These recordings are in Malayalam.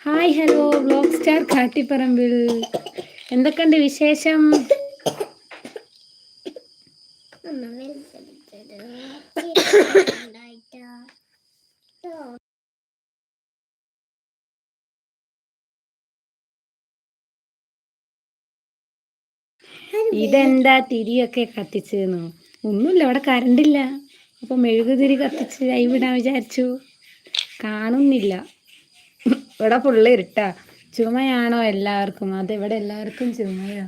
Hi hello block star Kattipparambil. എന്തൊക്കെയുണ്ട് വിശേഷം? ഇതെന്താ തിരിയൊക്കെ കത്തിച്ചെന്നോ? ഒന്നുമില്ല അവിടെ കറണ്ടില്ല അപ്പൊ മെഴുകുതിരി കത്തിച്ച് കൈവിടാൻ വിചാരിച്ചു. കാണുന്നില്ല. ഇവിടെ ഫുള്ള് ഇരുട്ടാ. ചുമയാണോ എല്ലാവർക്കും? അത് ഇവിടെ എല്ലാവർക്കും ചുമയാ?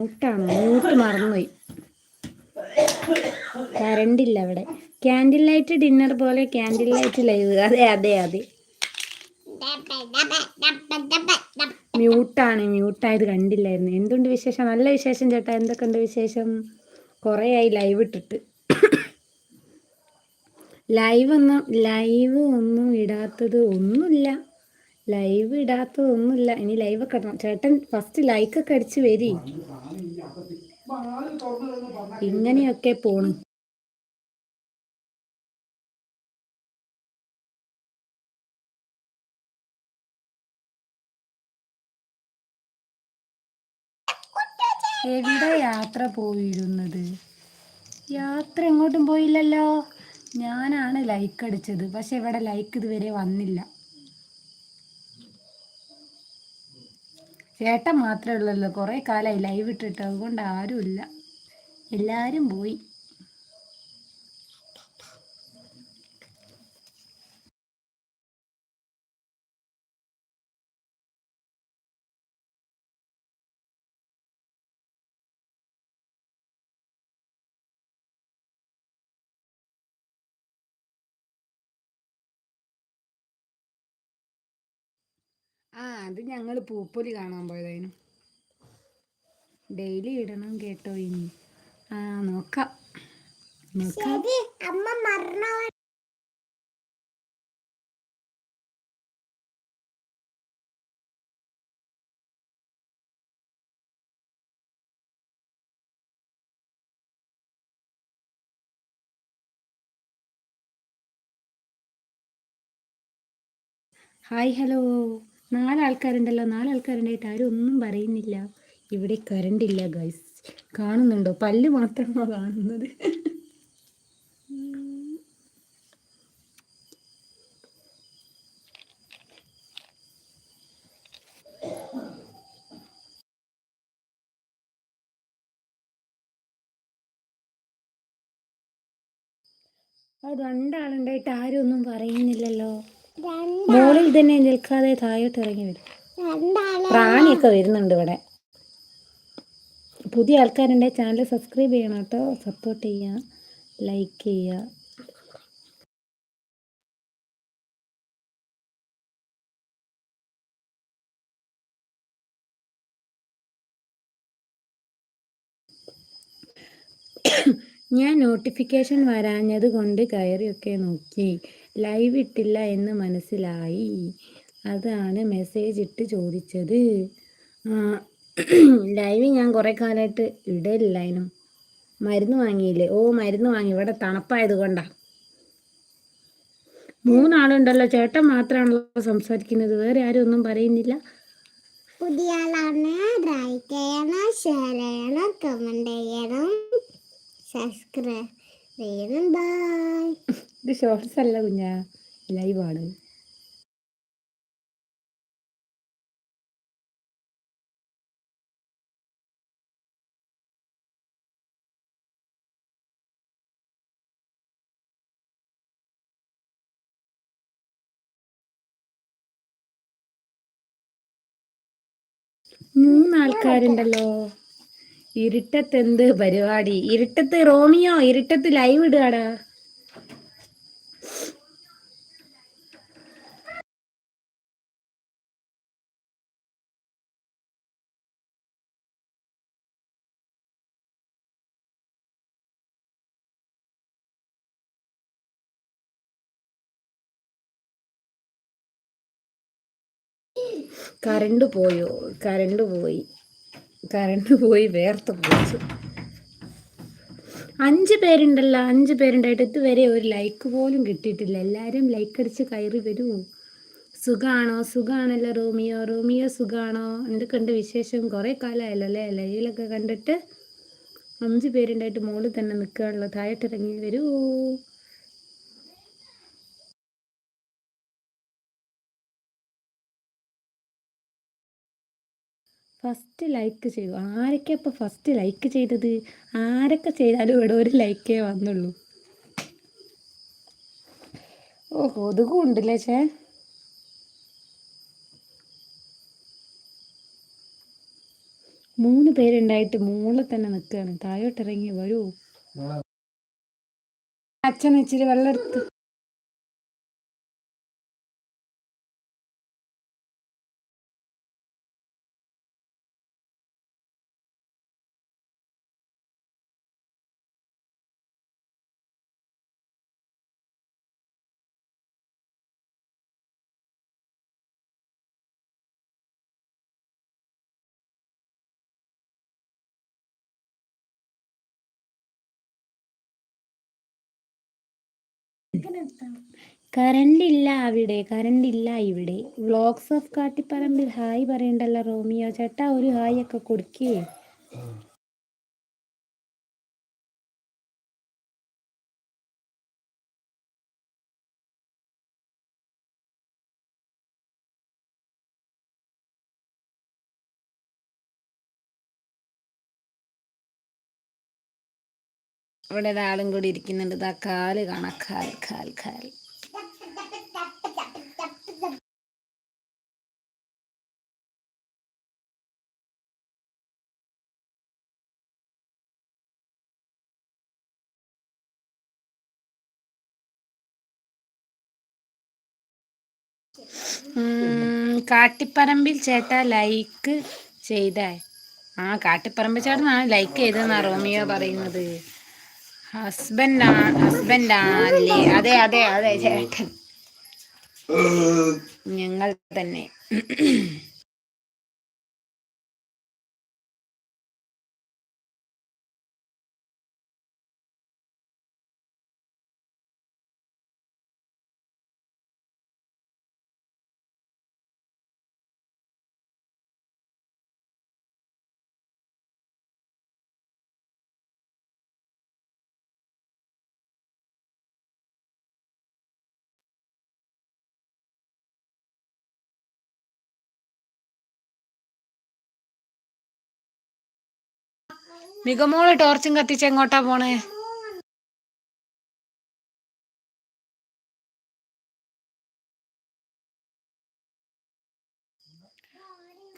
മ്യൂട്ടാണോ മ്യൂട്ട് മറന്നുപോയി. കറണ്ട് ഇല്ല അവിടെ. ക്യാൻഡിൽ ലൈറ്റ് ഡിന്നർ പോലെ ക്യാൻഡിൽ ലൈറ്റ് ലൈവ് അതെ അതെ അതെ. മ്യൂട്ടാണ് മ്യൂട്ടായത് കണ്ടില്ലായിരുന്നു. എന്തുണ്ട് വിശേഷം? നല്ല വിശേഷം ചേട്ടാ. എന്തൊക്കെയുണ്ട് വിശേഷം? കുറേ ആയി ലൈവ് ഇട്ടിട്ട്. ലൈവ് ഒന്നും ലൈവ് ഒന്നും ഇടാത്തത് ഒന്നുമില്ല. ലൈവ് ഇടാത്തതൊന്നുമില്ല ഇനി ലൈവ് ഒക്കെ ഇടണം. ചേട്ടൻ ഫസ്റ്റ് ലൈക്ക് ഒക്കെ അടിച്ച് വരി. ഇങ്ങനെയൊക്കെ പോണു. എവിടെ യാത്ര പോയിരുന്നത്? യാത്ര എങ്ങോട്ടും പോയില്ലല്ലോ. ഞാനാണ് ലൈക്ക് അടിച്ചത്. പക്ഷെ ഇവിടെ ലൈക്ക് ഇതുവരെ വന്നില്ല. ചേട്ടൻ മാത്രമേ ഉള്ളല്ലോ. കുറേ കാലമായി ലൈവ് ഇട്ടിട്ട്. അതുകൊണ്ട് ആരുമില്ല. എല്ലാവരും പോയി. അത് ഞങ്ങൾ പൂപ്പൊലി കാണാൻ പോയതായിരുന്നു. ഡെയിലി ഇടണം കേട്ടോ ഇനി. ആ നോക്കാം. നോക്കാം. അമ്മ മറന്ന ഹായ് ഹലോ നാലാൾക്കാരുണ്ടല്ലോ നാലാൾക്കാരുണ്ടായിട്ട് ആരും ഒന്നും പറയുന്നില്ല. ഇവിടെ കറണ്ട് ഇല്ല ഗൈസ് കാണുന്നുണ്ടോ? പല്ല് മാത്രമാണോ കാണുന്നത്. രണ്ടാളുണ്ടായിട്ട് ആരും ഒന്നും പറയുന്നില്ലല്ലോ. മോളിൽ തന്നെ നിൽക്കാതെ താഴോട്ട് ഇറങ്ങി വരും. പ്രാണിയൊക്കെ വരുന്നുണ്ട് ഇവിടെ. പുതിയ ആൾക്കാരുണ്ടെ. ചാനൽ സബ്സ്ക്രൈബ് ചെയ്യണം കേട്ടോ. സപ്പോർട്ട് ചെയ്യുക ലൈക്ക് ചെയ്യുക ഞാൻ നോട്ടിഫിക്കേഷൻ വരാഞ്ഞത് കൊണ്ട് കയറിയൊക്കെ നോക്കി. ലൈവ് ഇട്ടില്ല എന്ന് മനസ്സിലായി. അതാണ് മെസ്സേജ് ഇട്ട് ചോദിച്ചത്. ലൈവ് ഞാൻ കുറേ കാലമായിട്ട് ഇടലില്ലായിരുന്നു മരുന്ന് വാങ്ങിയില്ലേ? ഓ മരുന്ന് വാങ്ങി. ഇവിടെ തണുപ്പായത് കൊണ്ടാ. മൂന്നാളുണ്ടല്ലോ. ചേട്ടൻ മാത്രമാണല്ലോ സംസാരിക്കുന്നത്. വേറെ ആരും ഒന്നും പറയുന്നില്ല. പുതിയ ആളാണ്. ലൈക്ക് ചെയ്യണം ഷെയർ ചെയ്യണം കമന്റ് ചെയ്യണം സബ്സ്ക്രൈബ് ഇത് ഷോർട്സ് അല്ല കുഞ്ഞാ. ലൈവാണ് മൂന്നാൾക്കാരുണ്ടല്ലോ. ഇരുട്ടത്തെന്ത് പരിപാടി? ഇരുട്ടത്ത് റോമിയോ ഇരുട്ടത്ത് ലൈവ് ഇടുകയാണ് കരണ്ട് പോയോ? കരണ്ട് പോയി. കറണ്ട് പോയി വേർത്ത് പോയിച്ചു അഞ്ച് പേരുണ്ടല്ലോ അഞ്ച് പേരുണ്ടായിട്ട് ഇതുവരെ ഒരു ലൈക്ക് പോലും കിട്ടിയിട്ടില്ല. എല്ലാവരും ലൈക്ക് അടിച്ച് കയറി വരൂ. സുഖാണോ? സുഖാണല്ലോ റോമിയോ. റോമിയോ സുഖാണോ? എന്തൊക്കെയുണ്ട് വിശേഷം? കുറേ കാലമായല്ലോ അല്ലേ? ലൈവിലൊക്കെ കണ്ടിട്ട് അഞ്ച് പേരുണ്ടായിട്ട് മോൾ തന്നെ നിൽക്കുകയാണല്ലോ താഴോട്ടിറങ്ങി വരൂ. ഫസ്റ്റ് ലൈക്ക് ചെയ്തു. ആരൊക്കെ അപ്പോൾ ഫസ്റ്റ് ലൈക്ക് ചെയ്തത്? ആരൊക്കെ ചെയ്താലും ഇവിടെ ഒരു ലൈക്കേ വന്നുള്ളൂ. ഓ കൊതുകും ഉണ്ടല്ലേ ചേ? മൂന്ന് പേരുണ്ടായിട്ട് മൂളെ തന്നെ നിൽക്കുകയാണ്. താഴോട്ടിറങ്ങി വരൂ. അച്ഛൻ ഇച്ചിരി വെള്ളം എടുത്ത് കറണ്ട് ഇല്ല അവിടെ കറണ്ട് ഇല്ല ഇവിടെ. വ്ളോഗ്സ് ഓഫ് കാട്ടിപ്പറമ്പിൽ ഹായ് പറയണ്ടല്ലോ റോമിയോ. ചേട്ടാ ഒരു ഹായ് ഒക്കെ കൊടുക്കേ. ഇവിടെ ഒരാളും കൂടി ഇരിക്കുന്നുണ്ട്. ഇതാ കാൽ കാണാം. കാൽ കാൽ കാൽ കാട്ടിപ്പറമ്പിൽ ചേട്ടാ ലൈക്ക് ചെയ്തേ. ആ കാട്ടിപ്പറമ്പിൽ ചേട്ടനാണ് ലൈക്ക് ചെയ്തതെന്നാ റോമിയോ പറയുന്നത്. ഹസ്ബൻഡ് ഹസ്ബൻഡ് ആണല്ലേ? അതെ അതെ അതെ ചേട്ടൻ. ഞങ്ങൾ തന്നെ. മികമോൾ ടോർച്ചും കത്തിച്ച് എങ്ങോട്ടാ പോണേ?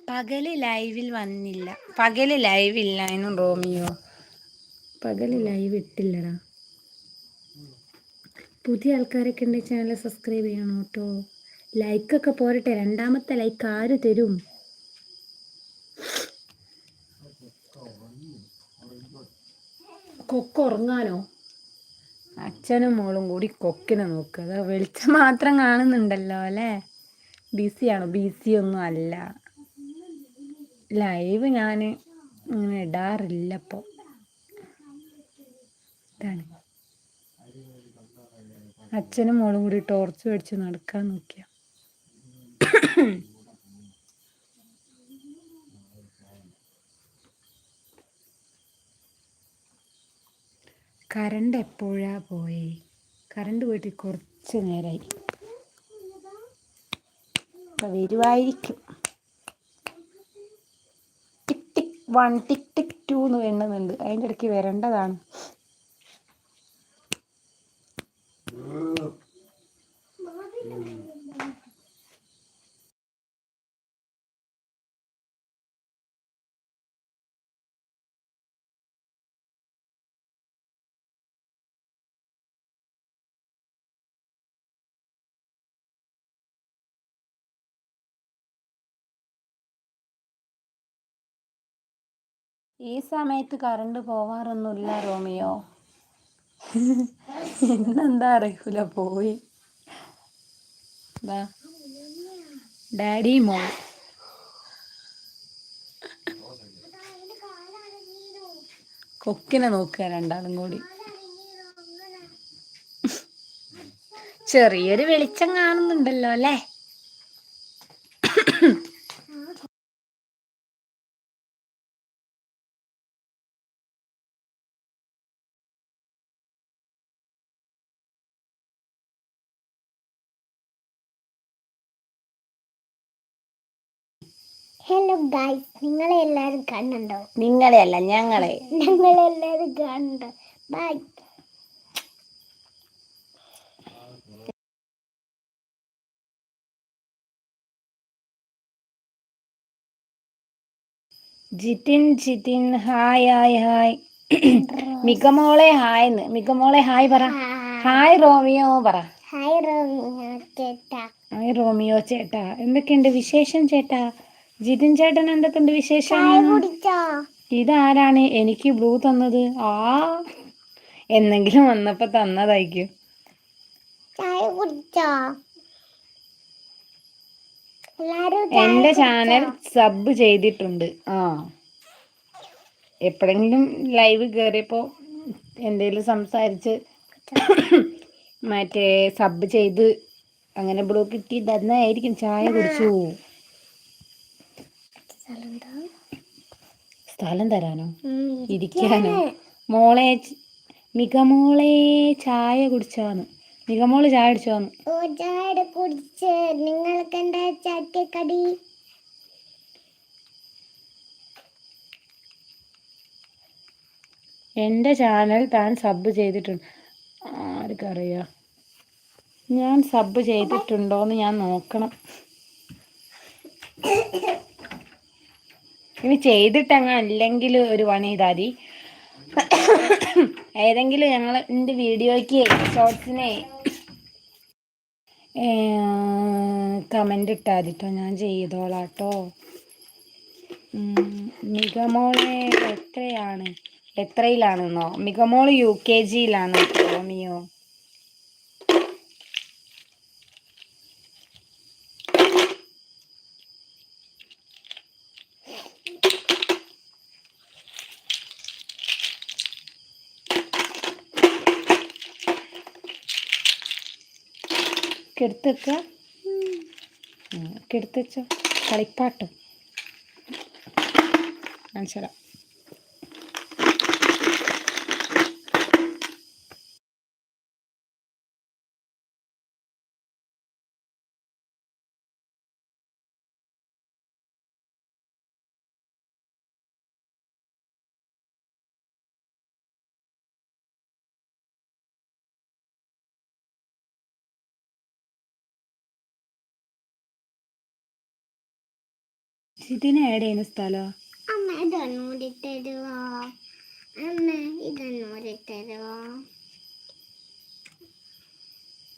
പകൽ ലൈവിൽ വന്നില്ല. പകൽ ലൈവ് ഇല്ലായിരുന്നു റോമിയോ. പകൽ ലൈവ് ഇട്ടില്ലടാ. പുതിയ ആൾക്കാരൊക്കെ ഉണ്ട് ചാനൽ സബ്സ്ക്രൈബ് ചെയ്യണം കേട്ടോ. ലൈക്കൊക്കെ പോരട്ടെ. രണ്ടാമത്തെ ലൈക്ക് ആര് തരും? കൊക്ക് ഉറങ്ങാനോ അച്ഛനും മോളും കൂടി കൊക്കിനെ നോക്കുക അതാ വെളിച്ചം മാത്രം കാണുന്നുണ്ടല്ലോ അല്ലേ? ബിസിയാണോ? ബിസി ഒന്നും അല്ല. ലൈവ് ഞാൻ ഇങ്ങനെ ഇടാറില്ല ഇപ്പോൾ ഇതാണ്. അച്ഛനും മോളും കൂടി ടോർച്ച് മേടിച്ച് നടക്കാൻ നോക്കിയ. കറണ്ട് എപ്പോഴാ പോയേ? കറണ്ട് പോയിട്ട് കുറച്ച് നേരമായി ഇപ്പൊ വരുമായിരിക്കും tick tick one tick tick two എന്ന് എണ്ണുന്നുണ്ട്. അതിന്റെ ഇടയ്ക്ക് വരേണ്ടതാണ്. ഈ സമയത്ത് കറണ്ട് പോവാറൊന്നുമില്ല റോമിയോ. ഇന്നെന്താ അറിയൂല പോയി. ഡാഡി മോൾ. കൊക്കിനെ നോക്കുക രണ്ടാളും കൂടി. ചെറിയൊരു വെളിച്ചം കാണുന്നുണ്ടല്ലോ അല്ലേ? ഹലോ ഗൈസ് നിങ്ങളെ എല്ലാവരും കണ്ടുണ്ടോ? നിങ്ങളെയല്ല ഞങ്ങളെ. ഞങ്ങളെല്ലാവരും കണ്ടോ bye Jithin Jithin. Hi hi hi മികമോളെ hi മികമോളെ ഹായ് പറ. ഹായ് റോമിയോ പറ. ഹായ് റോമിയോ ചേട്ടാ. ഹായ് റോമിയോ ചേട്ടാ. എന്തൊക്കെയുണ്ട് വിശേഷം ചേട്ടാ? ജിതിൻ ചേട്ടൻ എന്തൊക്കെയുണ്ട് വിശേഷം ഇതാരാണ്? എനിക്ക് ബ്ലൂ തന്നത്. ആ എന്നെങ്കിലും വന്നപ്പോ തന്നതായിരിക്കും. എന്റെ ചാനൽ സബ് ചെയ്തിട്ടുണ്ട്. ആ. എപ്പോഴെങ്കിലും ലൈവ് കയറിയപ്പോ എന്തേലും സംസാരിച്ച് മറ്റേ സബ് ചെയ്ത് അങ്ങനെ ബ്ലൂ കിട്ടി തന്നായിരിക്കും ചായ കുടിച്ചു? സ്ഥലം തരാനോ? ഇരിക്കാനോ. മോളെ മികമോളെ ചായ കുടിച്ചാന്ന്. മികമോൾ ചായ കുടിച്ചോന്ന്. ഓ ചായ കുടിച്ച്. നിങ്ങൾക്ക് എന്താ ചാറ്റക്കടി എന്റെ ചാനൽ താൻ സബ് ചെയ്തിട്ടുണ്ട്. ആർക്കറിയാ. ഞാൻ സബ് ചെയ്തിട്ടുണ്ടോന്ന് ഞാൻ നോക്കണം. ഇനി ചെയ്തിട്ടങ്ങ് അല്ലെങ്കിൽ ഒരു പണി ചെയ്താൽ ഏതെങ്കിലും ഞങ്ങൾ എന്റെ വീഡിയോയ്ക്ക് ഷോർട്സിനെ കമന്റ് ഇട്ടാൽ കേട്ടോ ഞാൻ ചെയ്തോളാട്ടോ. മികമോളെ എത്രയാണ്? എത്രയിലാണെന്നോ? മികമോൾ യു കെ ജിയിലാണ്? റോമിയോ കെടുത്തക്ക വെച്ചോ കളിപ്പാട്ടം. മനസ്സിലാം ഇതിന് ആഡ് ചെയ്യുന്ന സ്ഥലം? അമ്മ ഇതൊന്നൂടി തരുവോ? അമ്മ ഇതൊന്നൂടി തരുവോ?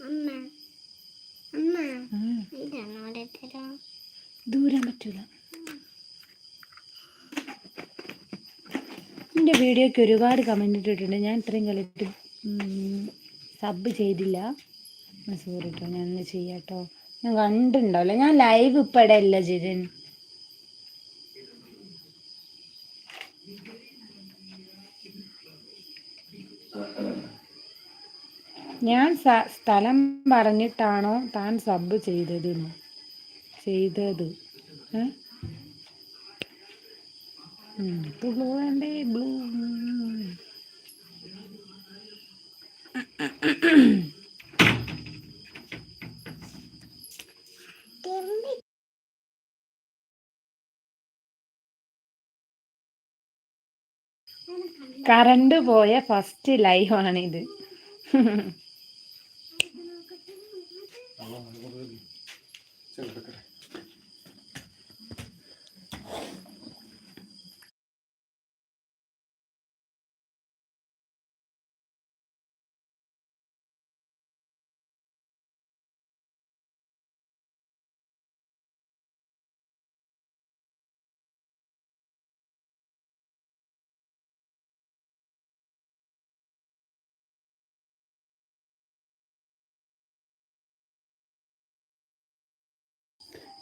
അമ്മ അമ്മ ഇതൊന്നൂടി തരുവോ? ദൂരാൻ പറ്റൂല. എന്റെ വീഡിയോയ്ക്ക് ഒരുപാട് കമന്റ് ഇട്ടിട്ടുണ്ട്. ഞാൻ ഇത്രയും കളിട്ട് സബ് ചെയ്തില്ല. സോറി കേട്ടോ ഞാൻ ഒന്ന് ചെയ്യാട്ടോ. ഞാൻ കണ്ടിട്ടുണ്ടാവില്ല. ഞാൻ ലൈവ് ഇപ്പം ഇടയില്ല ജിതിൻ. ഞാൻ സ്ഥലം പറഞ്ഞിട്ടാണോ താൻ സബ് ചെയ്തത് ചെയ്തത്. ബ്ലൂ കറണ്ട് പോയ ഫസ്റ്റ് ലൈവ് ആണിത്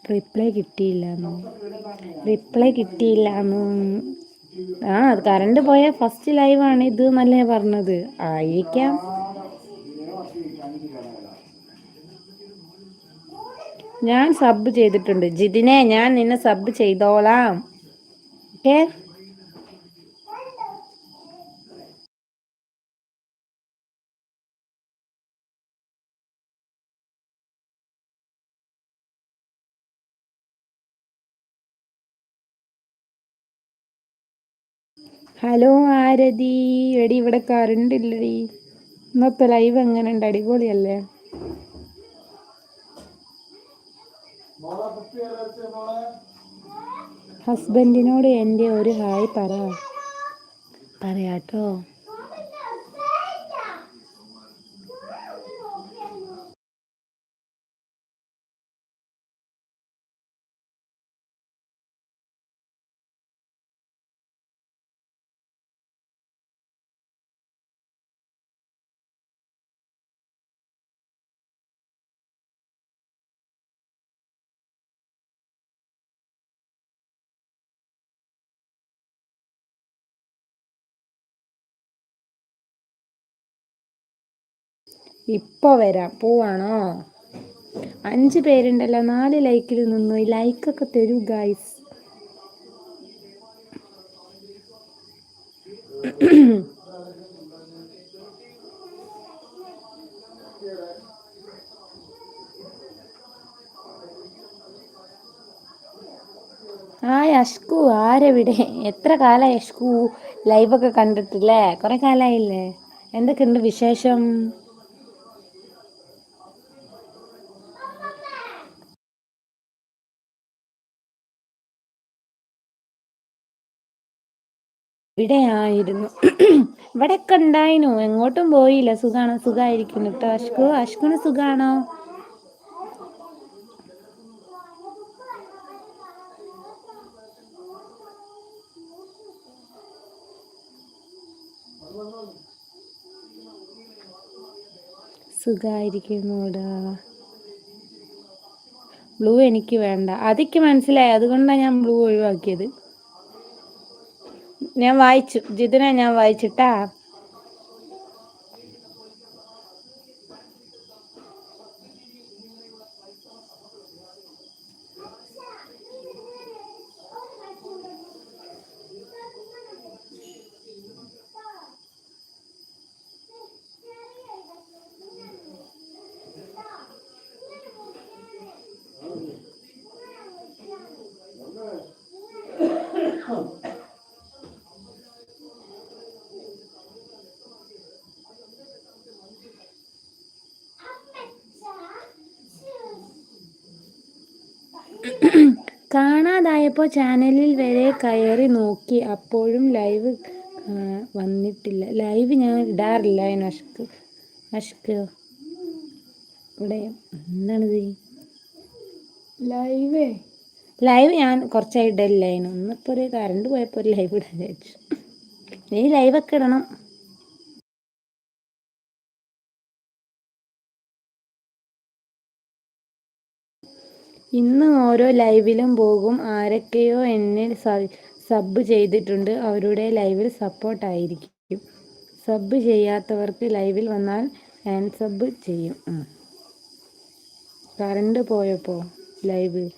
റിപ്ലൈ കിട്ടിയില്ല എന്നോ? റിപ്ലൈ കിട്ടിയില്ല ആ കറണ്ട് പോയ ഫസ്റ്റ് ലൈവാണ് ഇത് എന്നല്ലേ പറഞ്ഞത്. ആയിരിക്കാം. ഞാൻ സബ് ചെയ്തിട്ടുണ്ട്. ജിതിനെ ഞാൻ നിന്നെ സബ് ചെയ്തോളാം. Okay hello Aarathi. എടി ഇവിടെ കറണ്ട് ഇല്ലടി. ഇന്നത്തെ ലൈവ് എങ്ങനെ ഉണ്ട്? അടിപൊളിയല്ലേ? ഹസ്ബൻഡിനോട് എന്റെ ഒരു ഹായ് പറ. പറയാട്ടോ. ഇപ്പൊ വരാം. പോവാണോ? അഞ്ച് പേരുണ്ടല്ലോ. നാല് ലൈക്കിൽ നിന്നു. ലൈക്കൊക്കെ തരൂ ഗായ്സ് ആ അഷ്കു ആരെവിടെ? എത്ര കാലമായി യഷ്കു? ലൈവൊക്കെ കണ്ടിട്ടില്ലേ? കുറെ കാലായില്ലേ? എന്തൊക്കെയുണ്ട് വിശേഷം? ഇവിടെയായിരുന്നു. ഇവിടെയൊക്കെ ഉണ്ടായിരുന്നു എങ്ങോട്ടും പോയില്ല. സുഖാണ്. സുഖായിരിക്കുന്നു. കേട്ടോ അഷ്കു. അഷ്കുന് സുഖാണോ? സുഖായിരിക്കുന്നു ബ്ലൂ എനിക്ക് വേണ്ട. അതിക്ക് മനസ്സിലായി. അതുകൊണ്ടാണ് ഞാൻ ബ്ലൂ ഒഴിവാക്കിയത്. ഞാൻ വായിച്ചു. ജിതിനെ ഞാൻ വായിച്ചിട്ടാ? കാണാതായപ്പോൾ ചാനലിൽ വരെ കയറി നോക്കി. അപ്പോഴും ലൈവ് വന്നിട്ടില്ല. ലൈവ് ഞാൻ ഇടാറില്ല അതിന് അഷ്ക് അഷ്ക്. ഇവിടെ എന്താണിത്? ലൈവേ? ലൈവ് ഞാൻ കുറച്ചായി ഇടലില്ല അതിന്. ഒന്നിപ്പോൾ ഒരു കറണ്ട് പോയപ്പോൾ ഒരു ലൈവ് ഇടാൻ വിചാരിച്ചു. ഇനി ലൈവൊക്കെ ഇടണം. ഇന്ന് ഓരോ ലൈവിലും പോകും ആരൊക്കെയോ എന്നെ സബ് ചെയ്തിട്ടുണ്ട്. അവരുടെ ലൈവിൽ സപ്പോർട്ടായിരിക്കും സബ് ചെയ്യാത്തവർക്ക് ലൈവിൽ വന്നാൽ ആൻഡ് സബ് ചെയ്യും. കറണ്ട് പോയപ്പോൾ ലൈവ്.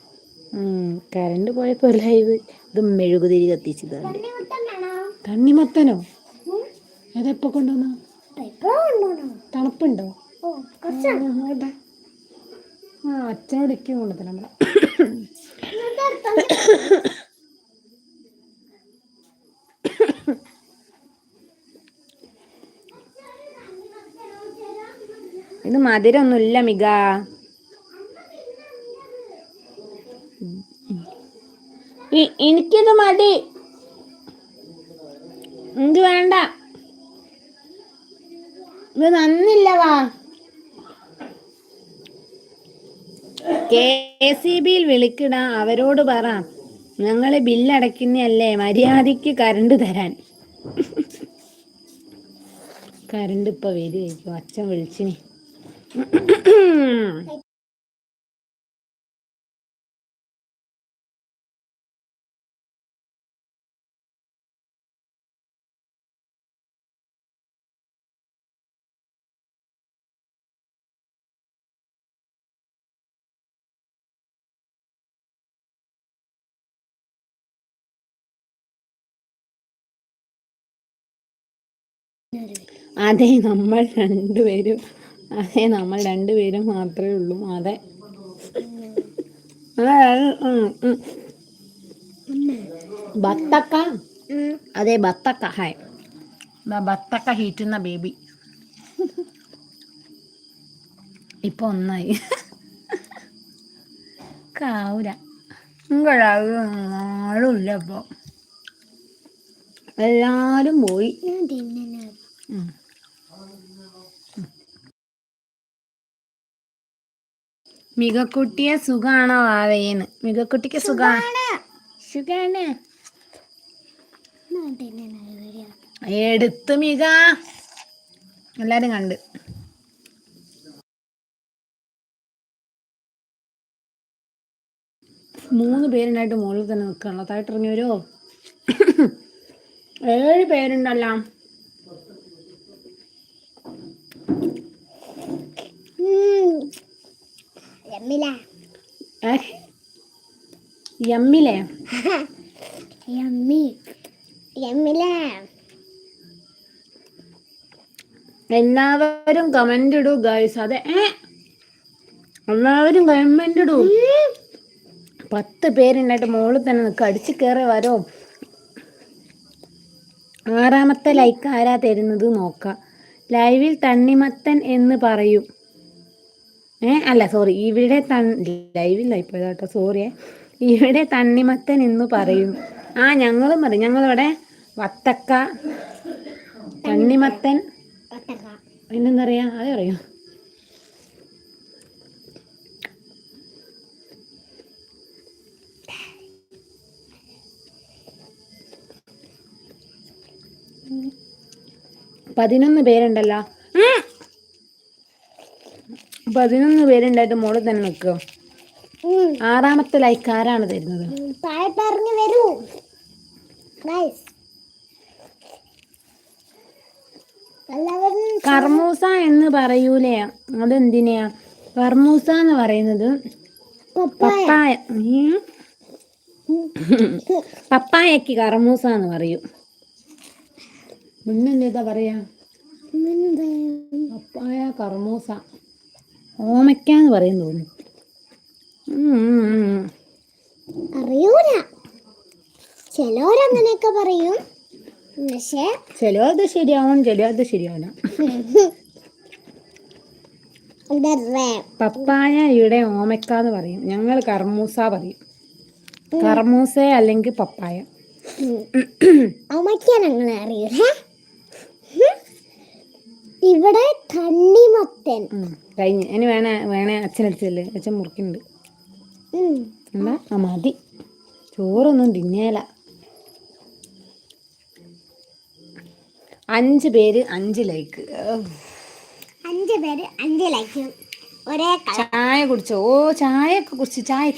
കറണ്ട് പോയപ്പോൾ ലൈവ്. ഇത് മെഴുകുതിരി കത്തിച്ചതാണ് വേണോ തണ്ണിമത്തനോ? അതെപ്പോ കൊണ്ടുവന്ന? തണുപ്പുണ്ടോ? ആ, അച്ഛനോട് ഇക്കും കൊണ്ടത്തില്ല നമ്മളെ. ഇത് മധുരമൊന്നുമില്ല മിക. എനിക്കിത് മതി. എനിക്ക് വേണ്ട? ഇത് നന്നില്ല വാ. കെ സി ബിയിൽ വിളിക്കട അവരോട് പറ. ഞങ്ങൾ ബില്ലടയ്ക്കുന്നല്ലേ മര്യാദയ്ക്ക് കരണ്ട് തരാൻ. കരണ്ട് ഇപ്പൊ വരുമായിരിക്കും അച്ഛൻ വിളിച്ചിനി. അതെ നമ്മൾ രണ്ടുപേരും അതെ നമ്മൾ രണ്ടുപേരും മാത്രമേ ഉള്ളൂ. അതെ. ബത്തക്ക? അതെ ബത്തക്ക. ഹായ്. ബത്തക്ക ഹീറ്റുന്ന ബേബി. ഇപ്പൊ ഒന്നായി. കാവൂല ആളുമില്ല ഇപ്പൊ. എല്ലാരും പോയി. മികക്കുട്ടിയെ സുഖാണോ വാവേന്ന് മികക്കുട്ടിക്ക് സുഖാണ്. എടുത്ത് മിക. എല്ലാരും കണ്ട്. മൂന്ന് പേരുണ്ടായിട്ട് മുകളിൽ തന്നെ നിൽക്കണം തായിട്ട് ഇറങ്ങി ഏഴ് പേരുണ്ടല്ലോ. യമ്മില യമ്മി എല്ലാവരും കമന്റ് ഇടൂ ഗൈസ് അതെ എല്ലാവരും കമന്റ് ഇടൂ. പത്ത് പേരുണ്ടായിട്ട് മുകളിൽ തന്നെ നിൽക്കുക അടിച്ച് കയറി വരോ? ആറാമത്തെ ലൈക്ക് ആരാ തരുന്നത് നോക്കാം. ലൈവിൽ തണ്ണിമത്തൻ എന്ന് പറയും. ഏ? അല്ല സോറി ഇവിടെ തൺ ലൈവില്ല പോയതാ സോറി ഇവിടെ തണ്ണിമത്തൻ എന്ന് പറയും. ആ ഞങ്ങളും പറയും. ഞങ്ങളിവിടെ വത്തക്ക തണ്ണിമത്തൻ പിന്നെന്താ പറയാ അതേ പറയൂ. പതിനൊന്ന് പേരുണ്ടല്ലോ. പതിനൊന്ന് പേരുണ്ടായിട്ട് മോൾ തന്നെ നിൽക്കുക. ആറാമത്തെ ലൈക്ക് ആരാണ് തരുന്നത് വരൂ. എല്ലാവരും കർമൂസ എന്ന് പറയൂലേ അതെന്തിനാ? കർമൂസ എന്ന് പറയുന്നത് പപ്പായ. പപ്പായ പപ്പായക്ക് കർമൂസ എന്ന് പറയും. മുന്നെന്താ പറയാ? പപ്പായ കർമൂസ. ഓമയ്ക്ക എന്ന് പറയും തോന്നുന്നു. അറിയൂല. ചിലവരങ്ങനെയൊക്കെ പറയും. പക്ഷേ ചിലത് ശരിയാവും ചിലത് ശരിയാവില്ല. പപ്പായ ഇവിടെ ഓമയ്ക്ക എന്ന് പറയും. ഞങ്ങൾ കർമൂസ പറയും. കർമൂസ അല്ലെങ്കിൽ പപ്പായ. ഓമയ്ക്ക ഞങ്ങളെ അറിയൂലേ? ഉം. ഇവിടെ തണ്ണിമത്തൻ. കഴിഞ്ഞു. ഇനി വേണേ വേണേ അച്ഛനടിച്ചല്ലേ അച്ഛൻ മുറുക്കുന്നുണ്ട്. എന്താ? ആ മതി. ചോറൊന്നും തിന്നേല. അഞ്ച് പേര് അഞ്ച് ലൈക്ക് അഞ്ച് പേര് അഞ്ച് ലൈക്ക് ഒരേ ചായ കുടിച്ചോ? ഓ ചായ ഒക്കെ കുടിച്ച്. ചായ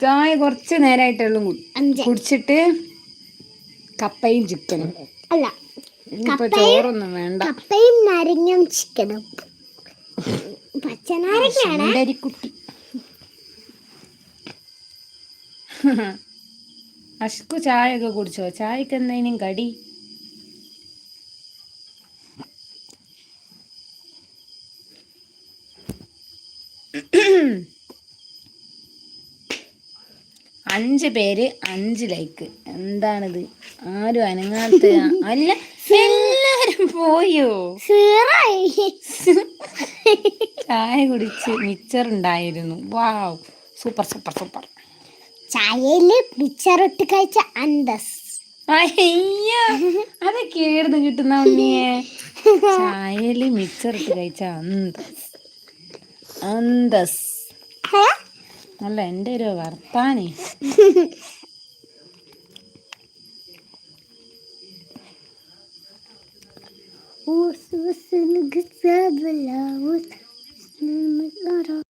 ചായ കുറച്ച് നേരമായിട്ടുള്ളൂ കുടി- കുടിച്ചിട്ട് കപ്പയും ചിക്കനും അല്ല. ഇനിയിപ്പോ ചോറൊന്നും വേണ്ട. കപ്പയും നാരങ്ങയും ചിക്കനും പച്ചനാരങ്ങയാണ്. സുന്ദരിക്കുട്ടി അഷ്കു ചായ ഒക്കെ കുടിച്ചോ? ചായക്ക് എന്തെങ്കിലും കടി? അഞ്ച് പേര് അഞ്ച് ലൈക്ക് എന്താണിത്? ആരും അനങ്ങാത്ത അല്ല എല്ലാരും പോയോ? ചായ കുടിച്ച് മിച്ചർ ഉണ്ടായിരുന്നു. വാവ് സൂപ്പർ സൂപ്പർ സൂപ്പർ ചായയിൽ മിച്ചർ ഇട്ട് കഴിച്ച അന്തസ്. അയ്യോ അതൊക്കെ ഏർന്ന് കിട്ടുന്ന ഉണ്ണിയെ. ചായയിൽ മിച്ചർ ഇട്ട് കഴിച്ച അന്തസ്. അന്തസ്. ഹേ? അല്ല എന്റെ ഒരു വർത്താനേ. ഓ നിക്ക് സാബല ഊസ് നിക്ക്